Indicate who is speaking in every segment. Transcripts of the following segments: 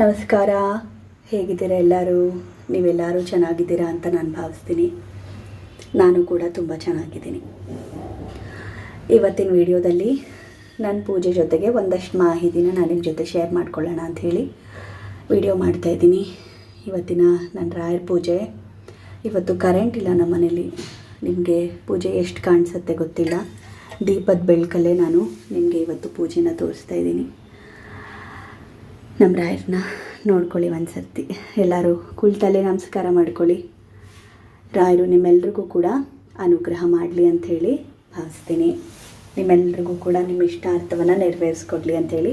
Speaker 1: ನಮಸ್ಕಾರ. ಹೇಗಿದ್ದೀರಾ ಎಲ್ಲರೂ? ನೀವೆಲ್ಲರೂ ಚೆನ್ನಾಗಿದ್ದೀರಾ ಅಂತ ನಾನು ಭಾವಿಸ್ತೀನಿ. ನಾನು ಕೂಡ ತುಂಬ ಚೆನ್ನಾಗಿದ್ದೀನಿ. ಇವತ್ತಿನ ವಿಡಿಯೋದಲ್ಲಿ ನನ್ನ ಪೂಜೆ ಜೊತೆಗೆ ಒಂದಷ್ಟು ಮಾಹಿತಿನ ನಾನು ನಿಮ್ಮ ಜೊತೆ ಶೇರ್ ಮಾಡ್ಕೊಳ್ಳೋಣ ಅಂಥೇಳಿ ವಿಡಿಯೋ ಮಾಡ್ತಾಯಿದ್ದೀನಿ ಇವತ್ತಿನ ನನ್ನ ರಾಯರ ಪೂಜೆ. ಇವತ್ತು ಕರೆಂಟ್ ಇಲ್ಲ ನಮ್ಮ ಮನೇಲಿ. ನಿಮಗೆ ಪೂಜೆ ಎಷ್ಟು ಕಾಣಿಸುತ್ತೆ ಗೊತ್ತಿಲ್ಲ. ದೀಪದ ಬೆಳಕಲ್ಲೇ ನಾನು ನಿಮಗೆ ಇವತ್ತು ಪೂಜೆನ ತೋರಿಸ್ತಾ ಇದ್ದೀನಿ. ನಮ್ಮ ರಾಯರನ್ನ ನೋಡ್ಕೊಳ್ಳಿ ಒಂದು ಸರ್ತಿ ಎಲ್ಲರೂ ಕುಳಿತಲ್ಲೇ ನಮಸ್ಕಾರ ಮಾಡ್ಕೊಳ್ಳಿ. ರಾಯರು ನಿಮ್ಮೆಲ್ರಿಗೂ ಕೂಡ ಅನುಗ್ರಹ ಮಾಡಲಿ ಅಂಥೇಳಿ ಭಾವಿಸ್ತೀನಿ. ನಿಮ್ಮೆಲ್ರಿಗೂ ಕೂಡ ನಿಮ್ಮ ಇಷ್ಟಾರ್ಥವನ್ನು ನೆರವೇರಿಸ್ಕೊಡ್ಲಿ ಅಂಥೇಳಿ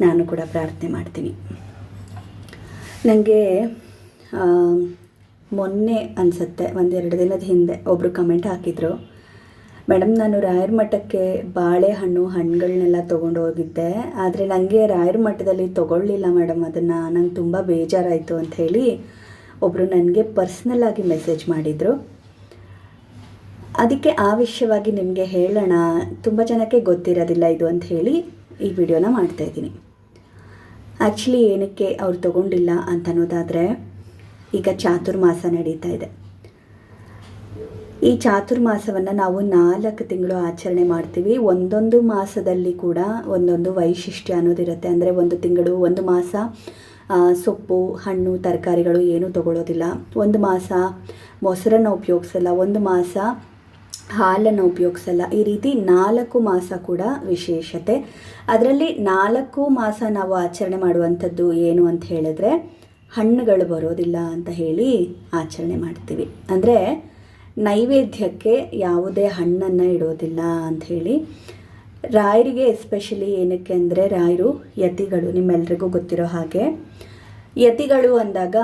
Speaker 1: ನಾನು ಕೂಡ ಪ್ರಾರ್ಥನೆ ಮಾಡ್ತೀನಿ. ನನಗೆ ಮೊನ್ನೆ ಅನಿಸುತ್ತೆ, ಒಂದೆರಡು ದಿನದ ಹಿಂದೆ ಒಬ್ಬರು ಕಮೆಂಟ್ ಹಾಕಿದರು. ಮೇಡಮ್, ನಾನು ರಾಯರ ಮಠಕ್ಕೆ ಬಾಳೆಹಣ್ಣು ಹಣ್ಣುಗಳನ್ನೆಲ್ಲ ತೊಗೊಂಡು ಹೋಗಿದ್ದೆ. ಆದರೆ ನನಗೆ ರಾಯರ ಮಠದಲ್ಲಿ ತೊಗೊಳ್ಳಿಲ್ಲ ಮೇಡಮ್, ಅದನ್ನು ನಂಗೆ ತುಂಬ ಬೇಜಾರಾಯಿತು ಅಂತ ಹೇಳಿ ಒಬ್ಬರು ನನಗೆ ಪರ್ಸ್ನಲ್ಲಾಗಿ ಮೆಸೇಜ್ ಮಾಡಿದರು. ಅದಕ್ಕೆ ಆ ವಿಷಯವಾಗಿ ನಿಮಗೆ ಹೇಳೋಣ, ತುಂಬ ಜನಕ್ಕೆ ಗೊತ್ತಿರೋದಿಲ್ಲ ಇದು ಅಂತ ಹೇಳಿ ಈ ವಿಡಿಯೋನ ಮಾಡ್ತಾಯಿದ್ದೀನಿ ಆ್ಯಕ್ಚುಲಿ ಏನಕ್ಕೆ ಅವ್ರು ತೊಗೊಂಡಿಲ್ಲ ಅಂತ ಅನ್ನೋದಾದರೆ, ಈಗ ಚಾತುರ್ಮಾಸ ನಡೀತಾ ಇದೆ. ಈ ಚಾತುರ್ಮಾಸವನ್ನು ನಾವು ನಾಲ್ಕು ತಿಂಗಳು ಆಚರಣೆ ಮಾಡ್ತೀವಿ. ಒಂದೊಂದು ಮಾಸದಲ್ಲಿ ಕೂಡ ಒಂದೊಂದು ವೈಶಿಷ್ಟ್ಯ ಅನ್ನೋದಿರುತ್ತೆ. ಅಂದರೆ ಒಂದು ತಿಂಗಳು, ಒಂದು ಮಾಸ ಸೊಪ್ಪು, ಹಣ್ಣು, ತರಕಾರಿಗಳು ಏನೂ ತಗೊಳ್ಳೋದಿಲ್ಲ ಒಂದು ಮಾಸ ಮೊಸರನ್ನು ಉಪಯೋಗಿಸಲ್ಲ. ಒಂದು ಮಾಸ ಹಾಲನ್ನು ಉಪಯೋಗಿಸಲ್ಲ. ಈ ರೀತಿ ನಾಲ್ಕು ಮಾಸ ಕೂಡ ವಿಶೇಷತೆ. ಅದರಲ್ಲಿ ನಾಲ್ಕು ಮಾಸ ನಾವು ಆಚರಣೆ ಮಾಡುವಂಥದ್ದು ಏನು ಅಂತ ಹೇಳಿದ್ರೆ ಹಣ್ಣುಗಳು ಬರೋದಿಲ್ಲ ಅಂತ ಹೇಳಿ ಆಚರಣೆ ಮಾಡ್ತೀವಿ. ಅಂದರೆ ನೈವೇದ್ಯಕ್ಕೆ ಯಾವುದೇ ಹಣ್ಣನ್ನು ಇಡೋದಿಲ್ಲ ಅಂಥೇಳಿ ರಾಯರಿಗೆ ಎಸ್ಪೆಷಲಿ ಏನಕ್ಕೆ ಅಂದರೆ ರಾಯರು ಯತಿಗಳು, ನಿಮ್ಮೆಲ್ರಿಗೂ ಗೊತ್ತಿರೋ ಹಾಗೆ. ಯತಿಗಳು ಅಂದಾಗ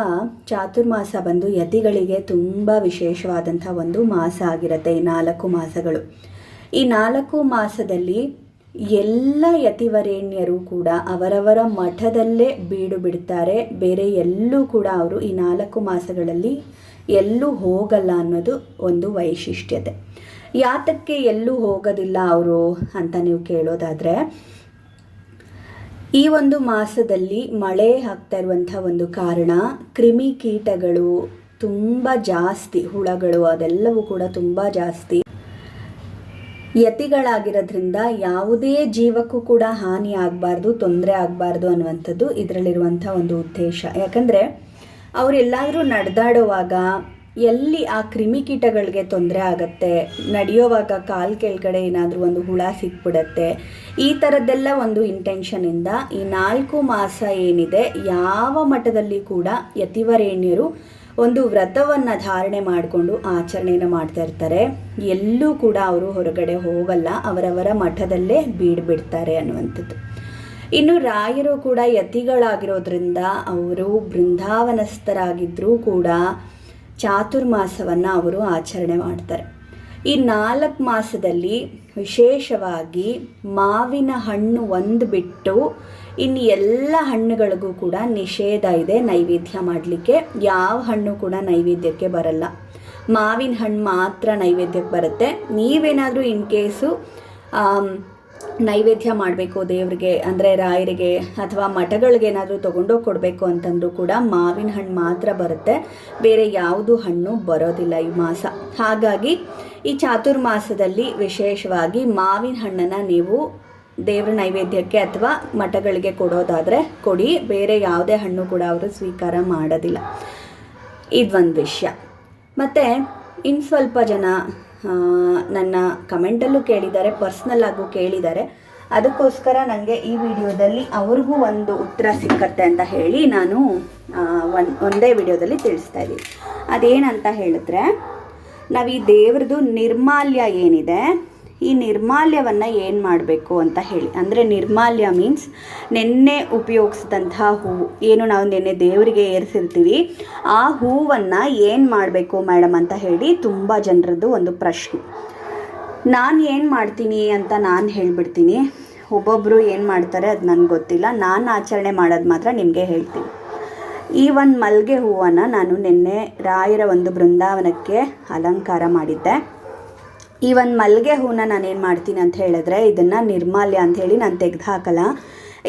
Speaker 1: ಚಾತುರ್ಮಾಸ ಬಂದು ಯತಿಗಳಿಗೆ ತುಂಬ ವಿಶೇಷವಾದಂಥ ಒಂದು ಮಾಸ ಆಗಿರುತ್ತೆ, ಈ ನಾಲ್ಕು ಮಾಸಗಳು. ಈ ನಾಲ್ಕು ಮಾಸದಲ್ಲಿ ಎಲ್ಲ ಯತಿವರೇಣ್ಯರು ಕೂಡ ಅವರವರ ಮಠದಲ್ಲೇ ಬೀಡು ಬಿಡ್ತಾರೆ. ಬೇರೆ ಎಲ್ಲೂ ಕೂಡ ಅವರು ಈ ನಾಲ್ಕು ಮಾಸಗಳಲ್ಲಿ ಎಲ್ಲೂ ಹೋಗಲ್ಲ ಅನ್ನೋದು ಒಂದು ವೈಶಿಷ್ಟ್ಯತೆ. ಯಾತಕ್ಕೆ ಎಲ್ಲೂ ಹೋಗೋದಿಲ್ಲ ಅವರು ಅಂತ ನೀವು ಕೇಳೋದಾದರೆ, ಈ ಒಂದು ಮಾಸದಲ್ಲಿ ಮಳೆ ಆಗ್ತಾ ಇರುವಂಥ ಒಂದು ಕಾರಣ ಕ್ರಿಮಿಕೀಟಗಳು ತುಂಬ ಜಾಸ್ತಿ, ಹುಳಗಳು ಅದೆಲ್ಲವೂ ಕೂಡ ತುಂಬ ಜಾಸ್ತಿ. ಯತಿಗಳಾಗಿರೋದ್ರಿಂದ ಯಾವುದೇ ಜೀವಕ್ಕೂ ಕೂಡ ಹಾನಿ ಆಗಬಾರ್ದು, ತೊಂದರೆ ಆಗಬಾರ್ದು ಅನ್ನುವಂಥದ್ದು ಇದರಲ್ಲಿರುವಂಥ ಒಂದು ಉದ್ದೇಶ. ಯಾಕಂದರೆ ಅವರೆಲ್ಲಾದರೂ ನಡೆದಾಡುವಾಗ ಎಲ್ಲಿ ಆ ಕ್ರಿಮಿಕೀಟಗಳಿಗೆ ತೊಂದರೆ ಆಗುತ್ತೆ, ನಡೆಯೋವಾಗ ಕಾಲು ಕೆಳಗಡೆ ಏನಾದರೂ ಒಂದು ಹುಳ ಸಿಕ್ಬಿಡತ್ತೆ, ಈ ಥರದ್ದೆಲ್ಲ ಒಂದು ಇಂಟೆನ್ಷನಿಂದ ಈ ನಾಲ್ಕು ಮಾಸ ಏನಿದೆ, ಯಾವ ಮಠದಲ್ಲಿ ಕೂಡ ಯತಿವರೇಣ್ಯರು ಒಂದು ವ್ರತವನ್ನು ಧಾರಣೆ ಮಾಡಿಕೊಂಡು ಆಚರಣೆಯನ್ನು ಮಾಡ್ತಾ ಇರ್ತಾರೆ. ಎಲ್ಲೂ ಕೂಡ ಅವರು ಹೊರಗಡೆ ಹೋಗಲ್ಲ, ಅವರವರ ಮಠದಲ್ಲೇ ಬೀಡ್ಬಿಡ್ತಾರೆ ಅನ್ನುವಂಥದ್ದು. ಇನ್ನು ರಾಯರು ಕೂಡ ಯತಿಗಳಾಗಿರೋದ್ರಿಂದ ಅವರು ಬೃಂದಾವನಸ್ಥರಾಗಿದ್ದರೂ ಕೂಡ ಚಾತುರ್ಮಾಸವನ್ನು ಅವರು ಆಚರಣೆ ಮಾಡ್ತಾರೆ. ಈ ನಾಲ್ಕು ಮಾಸದಲ್ಲಿ ವಿಶೇಷವಾಗಿ ಮಾವಿನ ಹಣ್ಣು ಒಂದು ಬಿಟ್ಟು ಇನ್ನು ಎಲ್ಲ ಹಣ್ಣುಗಳಿಗೂ ಕೂಡ ನಿಷೇಧ ಇದೆ, ನೈವೇದ್ಯ ಮಾಡಲಿಕ್ಕೆ. ಯಾವ ಹಣ್ಣು ಕೂಡ ನೈವೇದ್ಯಕ್ಕೆ ಬರಲ್ಲ. ಮಾವಿನ ಹಣ್ಣು ಮಾತ್ರ ನೈವೇದ್ಯಕ್ಕೆ ಬರುತ್ತೆ. ನೀವೇನಾದರೂ ಇನ್ ಕೇಸು ನೈವೇದ್ಯ ಮಾಡಬೇಕು ದೇವರಿಗೆ, ಅಂದರೆ ರಾಯರಿಗೆ ಅಥವಾ ಮಠಗಳಿಗೆ ಏನಾದರೂ ತೊಗೊಂಡೋಗಿ ಕೊಡಬೇಕು ಅಂತಂದರೂ ಕೂಡ ಮಾವಿನ ಹಣ್ಣು ಮಾತ್ರ ಬರುತ್ತೆ. ಬೇರೆ ಯಾವುದು ಹಣ್ಣು ಬರೋದಿಲ್ಲ ಈ ಮಾಸ. ಹಾಗಾಗಿ ಈ ಚಾತುರ್ಮಾಸದಲ್ಲಿ ವಿಶೇಷವಾಗಿ ಮಾವಿನ ಹಣ್ಣನ್ನು ನೀವು ದೇವರ ನೈವೇದ್ಯಕ್ಕೆ ಅಥವಾ ಮಠಗಳಿಗೆ ಕೊಡೋದಾದರೆ ಕೊಡಿ. ಬೇರೆ ಯಾವುದೇ ಹಣ್ಣು ಕೂಡ ಅವರು ಸ್ವೀಕಾರ ಮಾಡೋದಿಲ್ಲ. ಇದೊಂದು ವಿಷಯ. ಮತ್ತು ಇನ್ನು ಸ್ವಲ್ಪ ಜನ ನನ್ನ ಕಮೆಂಟಲ್ಲೂ ಕೇಳಿದ್ದಾರೆ ಪರ್ಸ್ನಲ್ಲಾಗೂ ಕೇಳಿದ್ದಾರೆ. ಅದಕ್ಕೋಸ್ಕರ ನನಗೆ ಈ ವಿಡಿಯೋದಲ್ಲಿ ಅವ್ರಿಗೂ ಒಂದು ಉತ್ತರ ಸಿಕ್ಕತ್ತೆ ಅಂತ ಹೇಳಿ ನಾನು ಒಂದು ಒಂದೇ ವಿಡಿಯೋದಲ್ಲಿ ತಿಳಿಸ್ತಾ ಇದ್ದೀನಿ. ಅದೇನಂತ ಹೇಳಿದ್ರೆ, ನಾವು ಈ ದೇವ್ರದ್ದು ನಿರ್ಮಾಲ್ಯ ಏನಿದೆ ಈ ನಿರ್ಮಾಲ್ಯವನ್ನು ಏನು ಮಾಡಬೇಕು ಅಂತ ಹೇಳಿ. ಅಂದರೆ ನಿರ್ಮಾಲ್ಯ ಮೀನ್ಸ್ ನೆನ್ನೆ ಉಪಯೋಗಿಸಿದಂತಹ ಹೂವು ಏನು ನಾವು ನೆನ್ನೆ ದೇವರಿಗೆ ಏರಿಸಿರ್ತೀವಿ, ಆ ಹೂವನ್ನು ಏನು ಮಾಡಬೇಕು ಮೇಡಮ್ ಅಂತ ಹೇಳಿ ತುಂಬ ಜನರದ್ದು ಒಂದು ಪ್ರಶ್ನೆ. ನಾನು ಏನು ಮಾಡ್ತೀನಿ ಅಂತ ನಾನು ಹೇಳಿಬಿಡ್ತೀನಿ. ಒಬ್ಬೊಬ್ಬರು ಏನು ಮಾಡ್ತಾರೆ ಅದು ನನಗೆ ಗೊತ್ತಿಲ್ಲ. ನಾನು ಆಚರಣೆ ಮಾಡೋದು ಮಾತ್ರ ನಿಮಗೆ ಹೇಳ್ತೀನಿ. ಈ ಒಂದು ಮಲ್ಲಿಗೆ ಹೂವನ್ನು ನಾನು ನಿನ್ನೆ ರಾಯರ ಒಂದು ಬೃಂದಾವನಕ್ಕೆ ಅಲಂಕಾರ ಮಾಡಿದ್ದೆ. ಈ ಒಂದು ಮಲ್ಲಿಗೆ ಹೂನ ನಾನೇನು ಮಾಡ್ತೀನಿ ಅಂತ ಹೇಳಿದ್ರೆ ಇದನ್ನು ನಿರ್ಮಾಲ್ಯ ಅಂತ ಹೇಳಿ ನಾನು ತೆಗೆದು ಹಾಕಲ್ಲ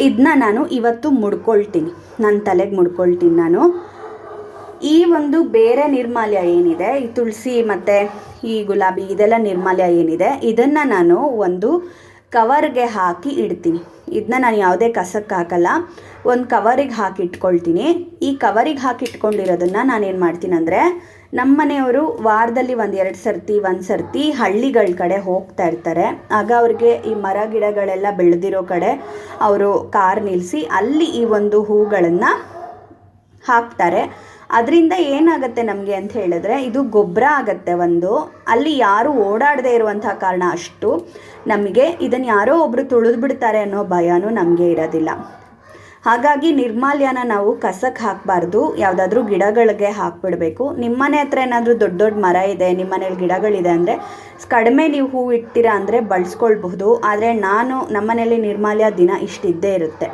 Speaker 1: ಇದನ್ನ ನಾನು ಇವತ್ತು ಮುಡ್ಕೊಳ್ತೀನಿ. ನನ್ನ ತಲೆಗೆ ಮುಡ್ಕೊಳ್ತೀನಿ ನಾನು. ಈ ಒಂದು ಬೇರೆ ನಿರ್ಮಾಲ್ಯ ಏನಿದೆ, ಈ ತುಳಸಿ ಮತ್ತು ಈ ಗುಲಾಬಿ ಇದೆಲ್ಲ ನಿರ್ಮಾಲ್ಯ ಏನಿದೆ, ಇದನ್ನು ನಾನು ಒಂದು ಕವರ್ಗೆ ಹಾಕಿ ಇಡ್ತೀನಿ. ಇದನ್ನ ನಾನು ಯಾವುದೇ ಕಸಕ್ಕೆ ಹಾಕಲ್ಲ, ಒಂದು ಕವರಿಗೆ ಹಾಕಿಟ್ಕೊಳ್ತೀನಿ. ಈ ಕವರಿಗೆ ಹಾಕಿಟ್ಕೊಂಡಿರೋದನ್ನು ನಾನೇನು ಮಾಡ್ತೀನಿ ಅಂದರೆ ನಮ್ಮ ಮನೆಯವರು ವಾರದಲ್ಲಿ ಒಂದು ಎರಡು ಸರ್ತಿ, ಒಂದು ಸರ್ತಿ ಹಳ್ಳಿಗಳ ಕಡೆ ಹೋಗ್ತಾ ಇರ್ತಾರೆ. ಆಗ ಅವ್ರಿಗೆ ಈ ಮರ ಗಿಡಗಳೆಲ್ಲ ಬೆಳೆದಿರೋ ಕಡೆ ಅವರು ಕಾರ್ ನಿಲ್ಲಿಸಿ ಅಲ್ಲಿ ಈ ಒಂದು ಹೂಗಳನ್ನು ಹಾಕ್ತಾರೆ. ಅದರಿಂದ ಏನಾಗುತ್ತೆ ನಮಗೆ ಅಂತ ಹೇಳಿದ್ರೆ ಇದು ಗೊಬ್ಬರ ಆಗುತ್ತೆ ಒಂದು. ಅಲ್ಲಿ ಯಾರು ಓಡಾಡದೇ ಇರುವಂತಹ ಕಾರಣ ಅಷ್ಟು. ನಮಗೆ ಇದನ್ನು ಯಾರೋ ಒಬ್ಬರು ತುಳಿದು ಬಿಡ್ತಾರೆ ಅನ್ನೋ ಭಯನೂ ನಮಗೆ ಇರೋದಿಲ್ಲ. ಹಾಗಾಗಿ ನಿರ್ಮಾಲ್ಯನ ನಾವು ಕಸಕ್ಕೆ ಹಾಕಬಾರ್ದು. ಯಾವುದಾದ್ರೂ ಗಿಡಗಳಿಗೆ ಹಾಕ್ಬಿಡಬೇಕು. ನಿಮ್ಮನೆ ಹತ್ರ ಏನಾದರೂ ದೊಡ್ಡ ದೊಡ್ಡ ಮರ ಇದೆ, ನಿಮ್ಮ ಮನೇಲಿ ಗಿಡಗಳಿದೆ ಅಂದರೆ ಕಡಿಮೆ ನೀವು ಹೂವು ಇಡ್ತೀರಾ ಅಂದರೆ ಬಳಸ್ಕೊಳ್ಬಹುದು. ಆದರೆ ನಾನು ನಮ್ಮನೇಲಿ ನಿರ್ಮಾಲ್ಯ ದಿನ ಇಷ್ಟಿದ್ದೇ ಇರುತ್ತೆ.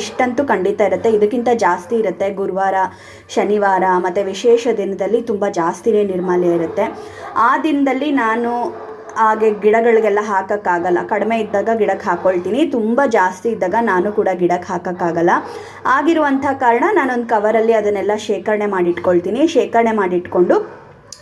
Speaker 1: ಇಷ್ಟಂತೂ ಖಂಡಿತ ಇರುತ್ತೆ. ಇದಕ್ಕಿಂತ ಜಾಸ್ತಿ ಇರುತ್ತೆ ಗುರುವಾರ, ಶನಿವಾರ, ಮತ್ತು ವಿಶೇಷ ದಿನದಲ್ಲಿ ತುಂಬ ಜಾಸ್ತಿನೇ ನಿರ್ಮಾಲ್ಯ ಇರುತ್ತೆ. ಆ ದಿನದಲ್ಲಿ ನಾನು ಹಾಗೆ ಗಿಡಗಳಿಗೆಲ್ಲ ಹಾಕೋಕ್ಕಾಗಲ್ಲ. ಕಡಿಮೆ ಇದ್ದಾಗ ಗಿಡಕ್ಕೆ ಹಾಕ್ಕೊಳ್ತೀನಿ ತುಂಬ ಜಾಸ್ತಿ ಇದ್ದಾಗ ನಾನು ಕೂಡ ಗಿಡಕ್ಕೆ ಹಾಕೋಕ್ಕಾಗಲ್ಲ. ಆಗಿರುವಂಥ ಕಾರಣ ನಾನೊಂದು ಕವರಲ್ಲಿ ಅದನ್ನೆಲ್ಲ ಶೇಖರಣೆ ಮಾಡಿಟ್ಕೊಳ್ತೀನಿ. ಶೇಖರಣೆ ಮಾಡಿಟ್ಕೊಂಡು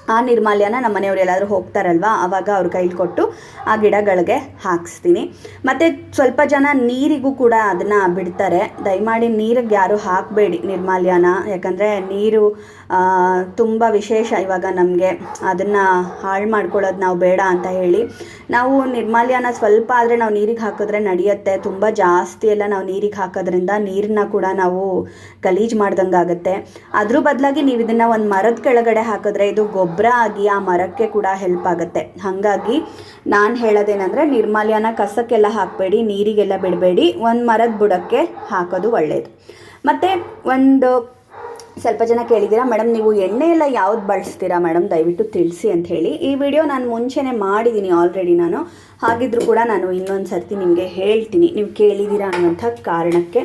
Speaker 1: ಆ ನಿರ್ಮಾಲ್ಯನ ನಮ್ಮ ಮನೆಯವ್ರು ಎಲ್ಲಾದರೂ ಹೋಗ್ತಾರಲ್ವ? ಆವಾಗ ಅವ್ರ ಕೈಲಿ ಕೊಟ್ಟು ಆ ಗಿಡಗಳಿಗೆ ಹಾಕಿಸ್ತೀನಿ. ಮತ್ತು ಸ್ವಲ್ಪ ಜನ ನೀರಿಗೂ ಕೂಡ ಅದನ್ನು ಬಿಡ್ತಾರೆ. ದಯಮಾಡಿ ನೀರಿಗೆ ಯಾರೂ ಹಾಕಬೇಡಿ ನಿರ್ಮಾಲ್ಯನ. ಯಾಕಂದರೆ ನೀರು ತುಂಬ ವಿಶೇಷ ಇವಾಗ ನಮಗೆ. ಅದನ್ನು ಹಾಳು ಮಾಡ್ಕೊಳ್ಳೋದು ನಾವು ಬೇಡ ಅಂತ ಹೇಳಿ. ನಾವು ನಿರ್ಮಾಲ್ಯನ ಸ್ವಲ್ಪ ಆದರೆ ನಾವು ನೀರಿಗೆ ಹಾಕಿದ್ರೆ ನಡೆಯುತ್ತೆ. ತುಂಬ ಜಾಸ್ತಿ ಎಲ್ಲ ನಾವು ನೀರಿಗೆ ಹಾಕೋದ್ರಿಂದ ನೀರನ್ನ ಕೂಡ ನಾವು ಗಲೀಜು ಮಾಡ್ದಂಗೆ ಆಗುತ್ತೆ. ಅದ್ರ ಬದಲಾಗಿ ನೀವು ಇದನ್ನು ಒಂದು ಮರದ ಕೆಳಗಡೆ ಹಾಕಿದ್ರೆ ಇದು ಗೊಬ್ಬರ ಆಗಿ ಆ ಮರಕ್ಕೆ ಕೂಡ ಹೆಲ್ಪ್ ಆಗುತ್ತೆ. ಹಾಗಾಗಿ ನಾನು ಹೇಳೋದೇನೆಂದರೆ ನಿರ್ಮಾಲ್ಯನ ಕಸಕ್ಕೆಲ್ಲ ಹಾಕಬೇಡಿ, ನೀರಿಗೆಲ್ಲ ಬಿಡಬೇಡಿ. ಒಂದು ಮರದ ಬುಡಕ್ಕೆ ಹಾಕೋದು ಒಳ್ಳೆಯದು ಮತ್ತು ಒಂದು ಸ್ವಲ್ಪ ಜನ ಕೇಳಿದ್ದೀರಾ? ಮೇಡಮ್, ನೀವು ಎಣ್ಣೆ ಎಲ್ಲ ಯಾವ್ದು ಬಳಸ್ತೀರಾ ಮೇಡಮ್? ದಯವಿಟ್ಟು ತಿಳಿಸಿ ಅಂತ ಹೇಳಿ. ಈ ವಿಡಿಯೋ ನಾನು ಮುಂಚೆನೇ ಮಾಡಿದ್ದೀನಿ ಆಲ್ರೆಡಿ ನಾನು. ಹಾಗಿದ್ರೂ ಕೂಡ ನಾನು ಇನ್ನೊಂದು ಸರ್ತಿ ನಿಮಗೆ ಹೇಳ್ತೀನಿ. ನೀವು ಕೇಳಿದ್ದೀರಾ ಅನ್ನೋಂಥ ಕಾರಣಕ್ಕೆ.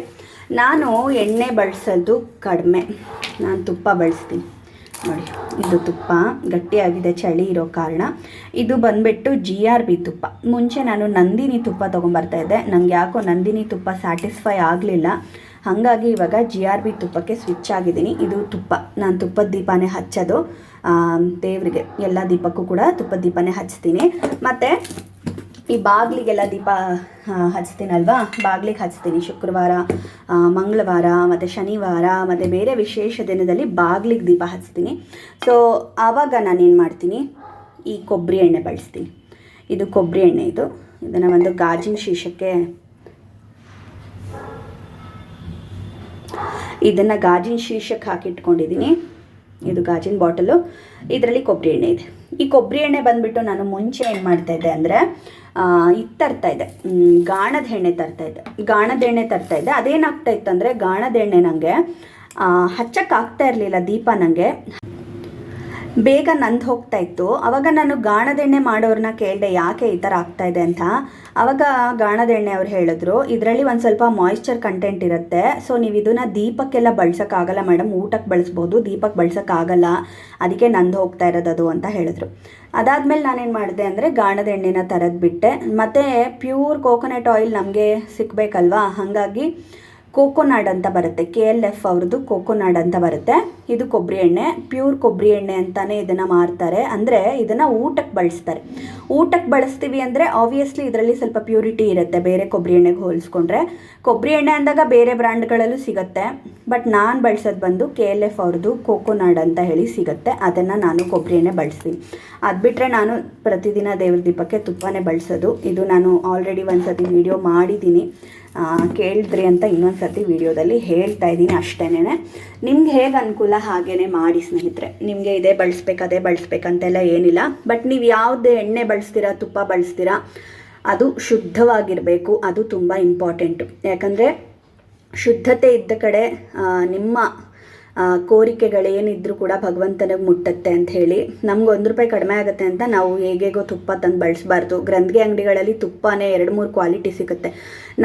Speaker 1: ನಾನು ಎಣ್ಣೆ ಬಳಸೋದು ಕಡಿಮೆ. ನಾನು ತುಪ್ಪ ಬಳಸ್ತೀನಿ. ನೋಡಿ, ಇದು ತುಪ್ಪ. ಗಟ್ಟಿಯಾಗಿದೆ, ಚಳಿ ಇರೋ ಕಾರಣ. ಇದು ಬಂದುಬಿಟ್ಟು ಜಿ ಆರ್ ಬಿ ತುಪ್ಪ. ಮುಂಚೆ ನಾನು ನಂದಿನಿ ತುಪ್ಪ ತೊಗೊಂಬರ್ತಾ ಇದ್ದೆ. ನನಗೆ ಯಾಕೋ ನಂದಿನಿ ತುಪ್ಪ ಸ್ಯಾಟಿಸ್ಫೈ ಆಗಲಿಲ್ಲ. ಹಾಗಾಗಿ ಇವಾಗ ಜಿ ಆರ್ ಬಿ ತುಪ್ಪಕ್ಕೆ ಸ್ವಿಚ್ ಆಗಿದ್ದೀನಿ. ಇದು ತುಪ್ಪ. ನಾನು ತುಪ್ಪದ ದೀಪನೇ ಹಚ್ಚೋದು. ದೇವರಿಗೆ ಎಲ್ಲ ದೀಪಕ್ಕೂ ಕೂಡ ತುಪ್ಪದ ದೀಪನೇ ಹಚ್ತೀನಿ. ಮತ್ತು ಈ ಬಾಗಿಲಿಗೆಲ್ಲ ದೀಪ ಹಚ್ತೀನಲ್ವಾ? ಬಾಗಿಲಿಗೆ ಹಚ್ತೀನಿ. ಶುಕ್ರವಾರ ಮಂಗಳವಾರ, ಮತ್ತು ಶನಿವಾರ, ಮತ್ತು ಬೇರೆ ವಿಶೇಷ ದಿನದಲ್ಲಿ ಬಾಗಿಲಿಗೆ ದೀಪ ಹಚ್ತೀನಿ. ಸೊ ಆವಾಗ ನಾನೇನು ಮಾಡ್ತೀನಿ? ಈ ಕೊಬ್ಬರಿ ಎಣ್ಣೆ ಬಳಸ್ತೀನಿ. ಇದು ಕೊಬ್ಬರಿ ಎಣ್ಣೆ ಇದು. ಇದನ್ನು ಒಂದು ಗಾಜಿನ ಶೀಶಕ್ಕೆ ಇದನ್ನು ಗಾಜಿನ ಶೀರ್ಷಕ್ಕೆ ಹಾಕಿಟ್ಕೊಂಡಿದ್ದೀನಿ ಇದು ಗಾಜಿನ ಬಾಟಲು. ಇದರಲ್ಲಿ ಕೊಬ್ಬರಿ ಎಣ್ಣೆ ಇದೆ. ಈ ಕೊಬ್ಬರಿ ಎಣ್ಣೆ ಬಂದುಬಿಟ್ಟು ನಾನು ಮುಂಚೆ ಏನು ಮಾಡ್ತಾಯಿದ್ದೆ ಅಂದರೆ ಇದು ತರ್ತಾ ಇದ್ದೆ. ಗಾಣದ ಎಣ್ಣೆ ತರ್ತಾ ಇದ್ದೆ. ಗಾಣದ ಎಣ್ಣೆ ತರ್ತಾ ಇದ್ದೆ. ಅದೇನಾಗ್ತಾ ಇತ್ತು ಅಂದರೆ, ಗಾಣದ ಎಣ್ಣೆ ನನಗೆ ಹಚ್ಚಕ್ಕಾಗ್ತಾ ಇರಲಿಲ್ಲ ದೀಪ ನನಗೆ ಬೇಗ ನಂದು ಹೋಗ್ತಾ ಇತ್ತು. ಅವಾಗ ನಾನು ಗಾಣದೆಣ್ಣೆ ಮಾಡೋರನ್ನ ಕೇಳಿದೆ, ಯಾಕೆ ಈ ಥರ ಆಗ್ತಾ ಇದೆ ಅಂತ. ಅವಾಗ ಗಾಣದೆಣ್ಣೆ ಅವ್ರು ಹೇಳಿದ್ರು, ಇದರಲ್ಲಿ ಒಂದು ಸ್ವಲ್ಪ ಮಾಯಿಶ್ಚರ್ ಕಂಟೆಂಟ್ ಇರುತ್ತೆ. ಸೊ ನೀವು ಇದನ್ನು ದೀಪಕ್ಕೆಲ್ಲ ಬಳಸೋಕ್ಕಾಗಲ್ಲ ಮೇಡಮ್ ಊಟಕ್ಕೆ ಬಳಸ್ಬೋದು ದೀಪಕ್ಕೆ ಬಳಸೋಕ್ಕಾಗಲ್ಲ, ಅದಕ್ಕೆ ನಂದು ಹೋಗ್ತಾ ಇರೋದು ಅದು ಅಂತ ಹೇಳಿದ್ರು. ಅದಾದಮೇಲೆ ನಾನೇನು ಮಾಡಿದೆ ಅಂದರೆ ಗಾಣದ ಎಣ್ಣೆನ ತರದ್ಬಿಟ್ಟೆ ಮತ್ತು ಪ್ಯೂರ್ ಕೋಕೋನಟ್ ಆಯಿಲ್ ನಮಗೆ ಸಿಕ್ಕಬೇಕಲ್ವಾ ಹಾಗಾಗಿ ಕೋಕೋನಾಡ್ ಅಂತ ಬರುತ್ತೆ. ಕೆ ಎಲ್ ಎಫ್ ಅವ್ರದ್ದು ಕೋಕೋನಾಡ್ ಅಂತ ಬರುತ್ತೆ. ಇದು ಕೊಬ್ಬರಿ ಎಣ್ಣೆ, ಪ್ಯೂರ್ ಕೊಬ್ಬರಿ ಎಣ್ಣೆ ಅಂತಲೇ ಇದನ್ನು ಮಾರ್ತಾರೆ. ಅಂದರೆ ಇದನ್ನು ಊಟಕ್ಕೆ ಬಳಸ್ತಾರೆ. ಊಟಕ್ಕೆ ಬಳಸ್ತೀವಿ ಅಂದರೆ ಆಬ್ವಿಯಸ್ಲಿ ಇದರಲ್ಲಿ ಸ್ವಲ್ಪ ಪ್ಯೂರಿಟಿ ಇರುತ್ತೆ. ಬೇರೆ ಕೊಬ್ಬರಿ ಎಣ್ಣೆಗೆ ಹೋಲಿಸ್ಕೊಂಡ್ರೆ. ಕೊಬ್ಬರಿ ಎಣ್ಣೆ ಅಂದಾಗ ಬೇರೆ ಬ್ರ್ಯಾಂಡ್ಗಳಲ್ಲೂ ಸಿಗುತ್ತೆ. ಬಟ್ ನಾನು ಬಳಸೋದು ಬಂದು ಕೆ ಎಲ್ ಎಫ್ ಅವ್ರದ್ದು ಕೋಕೋನಾಡ್ ಅಂತ ಹೇಳಿ ಸಿಗುತ್ತೆ. ಅದನ್ನು ನಾನು ಕೊಬ್ಬರಿ ಎಣ್ಣೆ ಬಳಸ್ತೀನಿ. ಅದು ಬಿಟ್ಟರೆ ನಾನು ಪ್ರತಿದಿನ ದೇವ್ರ ದೀಪಕ್ಕೆ ತುಪ್ಪನೇ ಬಳಸೋದು. ಇದು ನಾನು ಆಲ್ರೆಡಿ ಒಂದು ಸತಿ ವಿಡಿಯೋ ಮಾಡಿದ್ದೀನಿ. ಕೇಳಿದ್ರಿ ಅಂತ ಇನ್ನೊಂದು ಸರ್ತಿ ವಿಡಿಯೋದಲ್ಲಿ ಹೇಳ್ತಾ ಇದ್ದೀನಿ ಅಷ್ಟೇ ನಿಮ್ಗೆ ಹೇಗೆ ಅನುಕೂಲ ಹಾಗೇ ಮಾಡಿ ಸ್ನೇಹಿತರೆ. ನಿಮಗೆ ಇದೇ ಬಳಸ್ಬೇಕು, ಅದೇ ಬಳಸ್ಬೇಕಂತೆಲ್ಲ ಏನಿಲ್ಲ. ಬಟ್ ನೀವು ಯಾವುದೇ ಎಣ್ಣೆ ಬಳಸ್ತೀರಾ, ತುಪ್ಪ ಬಳಸ್ತೀರಾ, ಅದು ಶುದ್ಧವಾಗಿರಬೇಕು. ಅದು ತುಂಬ ಇಂಪಾರ್ಟೆಂಟು ಯಾಕಂದರೆ ಶುದ್ಧತೆ ಇದ್ದ ಕಡೆ ನಿಮ್ಮ ಕೋರಿಕೆಗಳೇನಿದ್ರೂ ಕೂಡ ಭಗವಂತನಿಗೆ ಮುಟ್ಟತ್ತೆ ಅಂತ ಹೇಳಿ ನಮ್ಗೆ ಒಂದು ರೂಪಾಯಿ ಕಡಿಮೆ ಆಗುತ್ತೆ ಅಂತ ನಾವು ಹೇಗೆಗೋ ತುಪ್ಪ ತಂದು ಬಳಸಬಾರ್ದು. ಗಂದಿಗೆ ಅಂಗಡಿಗಳಲ್ಲಿ ತುಪ್ಪನೇ ಎರಡು ಮೂರು ಕ್ವಾಲಿಟಿ ಸಿಗುತ್ತೆ.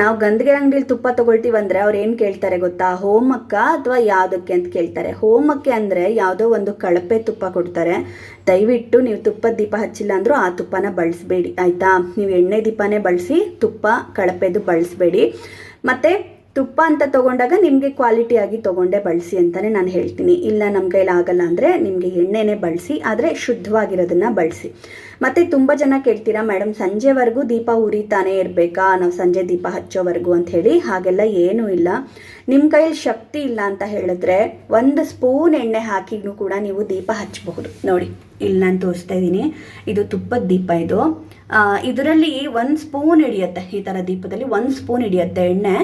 Speaker 1: ನಾವು ಗಂದಿಗೆ ಅಂಗಡಿಲಿ ತುಪ್ಪ ತೊಗೊಳ್ತೀವಂದರೆ ಅವ್ರು ಏನು ಕೇಳ್ತಾರೆ ಗೊತ್ತಾ? ಹೋಮಕ್ಕ ಅಥವಾ ಯಾವುದಕ್ಕೆ ಅಂತ ಕೇಳ್ತಾರೆ. ಹೋಮಕ್ಕೆ ಅಂದರೆ ಯಾವುದೋ ಒಂದು ಕಳಪೆ ತುಪ್ಪ ಕೊಡ್ತಾರೆ. ದಯವಿಟ್ಟು ನೀವು ತುಪ್ಪದ ದೀಪ ಹಚ್ಚಿಲ್ಲ ಅಂದರೂ ಆ ತುಪ್ಪನ ಬಳಸಬೇಡಿ. ಆಯಿತಾ? ನೀವು ಎಣ್ಣೆ ದೀಪನೇ ಬಳಸಿ ತುಪ್ಪ ಕಳಪೆದು ಬಳಸಬೇಡಿ. ಮತ್ತು ತುಪ್ಪ ಅಂತ ತೊಗೊಂಡಾಗ ನಿಮಗೆ ಕ್ವಾಲಿಟಿಯಾಗಿ ತೊಗೊಂಡೆ ಬಳಸಿ ಅಂತಲೇ ನಾನು ಹೇಳ್ತೀನಿ. ಇಲ್ಲ ನಮ್ಮ ಕೈಲಿ ಆಗಲ್ಲ ಅಂದರೆ ನಿಮಗೆ ಎಣ್ಣೆನೇ ಬಳಸಿ, ಆದರೆ ಶುದ್ಧವಾಗಿರೋದನ್ನು ಬಳಸಿ. ಮತ್ತು ತುಂಬ ಜನ ಕೇಳ್ತೀರಾ ಮೇಡಮ್ ಸಂಜೆವರೆಗೂ ದೀಪ ಉರಿತಾನೆ ಇರಬೇಕಾ? ನಾವು ಸಂಜೆ ದೀಪ ಹಚ್ಚೋವರೆಗೂ ಅಂತ ಹೇಳಿ, ಹಾಗೆಲ್ಲ ಏನೂ ಇಲ್ಲ. ನಿಮ್ಮ ಕೈಯಲ್ಲಿ ಶಕ್ತಿ ಇಲ್ಲ ಅಂತ ಹೇಳಿದ್ರೆ ಒಂದು ಸ್ಪೂನ್ ಎಣ್ಣೆ ಹಾಕಿನೂ ಕೂಡ ನೀವು ದೀಪ ಹಚ್ಚಬಹುದು. ನೋಡಿ, ಇಲ್ಲಿ ನಾನು ತೋರಿಸ್ತಾ ಇದ್ದೀನಿ. ಇದು ತುಪ್ಪದ ದೀಪ ಇದು. ಇದರಲ್ಲಿ ಒಂದು ಸ್ಪೂನ್ ಹಿಡಿಯುತ್ತೆ, ಈ ಥರ ದೀಪದಲ್ಲಿ ಒಂದು ಸ್ಪೂನ್ ಹಿಡಿಯತ್ತೆ ಎಣ್ಣೆ.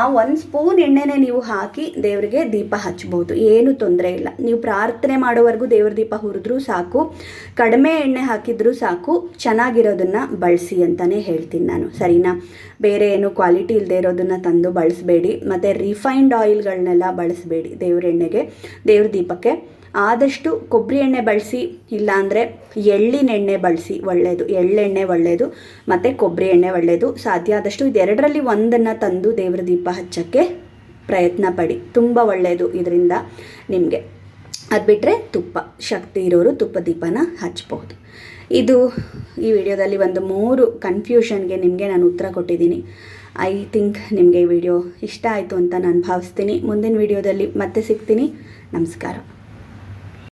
Speaker 1: ಆ ಒಂದು ಸ್ಪೂನ್ ಎಣ್ಣೆನೇ ನೀವು ಹಾಕಿ ದೇವರಿಗೆ ದೀಪ ಹಚ್ಬೋದು ಏನು ತೊಂದರೆ ಇಲ್ಲ. ನೀವು ಪ್ರಾರ್ಥನೆ ಮಾಡೋವರೆಗೂ ದೇವ್ರ ದೀಪ ಹುರಿದ್ರೂ ಸಾಕು. ಕಡಿಮೆ ಎಣ್ಣೆ ಹಾಕಿದ್ರೂ ಸಾಕು, ಚೆನ್ನಾಗಿರೋದನ್ನು ಬಳಸಿ ಅಂತಲೇ ಹೇಳ್ತೀನಿ ನಾನು, ಸರಿನಾ? ಬೇರೆ ಏನು ಕ್ವಾಲಿಟಿ ಇಲ್ಲದೆ ಇರೋದನ್ನು ತಂದು ಬಳಸಬೇಡಿ, ಮತ್ತು ರಿಫೈನ್ಡ್ ಆಯಿಲ್ಗಳನ್ನೆಲ್ಲ ಬಳಸಬೇಡಿ ದೇವ್ರ ಎಣ್ಣೆಗೆ, ದೇವ್ರ ದೀಪಕ್ಕೆ. ಆದಷ್ಟು ಕೊಬ್ಬರಿ ಎಣ್ಣೆ ಬಳಸಿ, ಇಲ್ಲಾಂದರೆ ಎಳ್ಳಿನ ಎಣ್ಣೆ ಬಳಸಿ ಒಳ್ಳೆಯದು ಎಳ್ಳೆಣ್ಣೆ ಒಳ್ಳೆಯದು ಮತ್ತು ಕೊಬ್ಬರಿ ಎಣ್ಣೆ ಒಳ್ಳೆಯದು ಸಾಧ್ಯ ಆದಷ್ಟು ಇದೆರಡರಲ್ಲಿ ಒಂದನ್ನು ತಂದು ದೇವ್ರ ದೀಪ ಹಚ್ಚೋಕ್ಕೆ ಪ್ರಯತ್ನ ಪಡಿ, ತುಂಬ ಒಳ್ಳೆಯದು ಇದರಿಂದ ನಿಮಗೆ. ಅದು ಬಿಟ್ಟರೆ ತುಪ್ಪ, ಶಕ್ತಿ ಇರೋರು ತುಪ್ಪ ದೀಪನ ಹಚ್ಬೋದು. ಇದು ಈ ವಿಡಿಯೋದಲ್ಲಿ ಒಂದು ಮೂರು ಕನ್ಫ್ಯೂಷನ್ಗೆ ನಿಮಗೆ ನಾನು ಉತ್ತರ ಕೊಟ್ಟಿದ್ದೀನಿ. ಐ ಥಿಂಕ್ ನಿಮಗೆ ಈ ವಿಡಿಯೋ ಇಷ್ಟ ಆಯಿತು ಅಂತ ನಾನು ಭಾವಿಸ್ತೀನಿ. ಮುಂದಿನ ವಿಡಿಯೋದಲ್ಲಿ ಮತ್ತೆ ಸಿಗ್ತೀನಿ. ನಮಸ್ಕಾರ.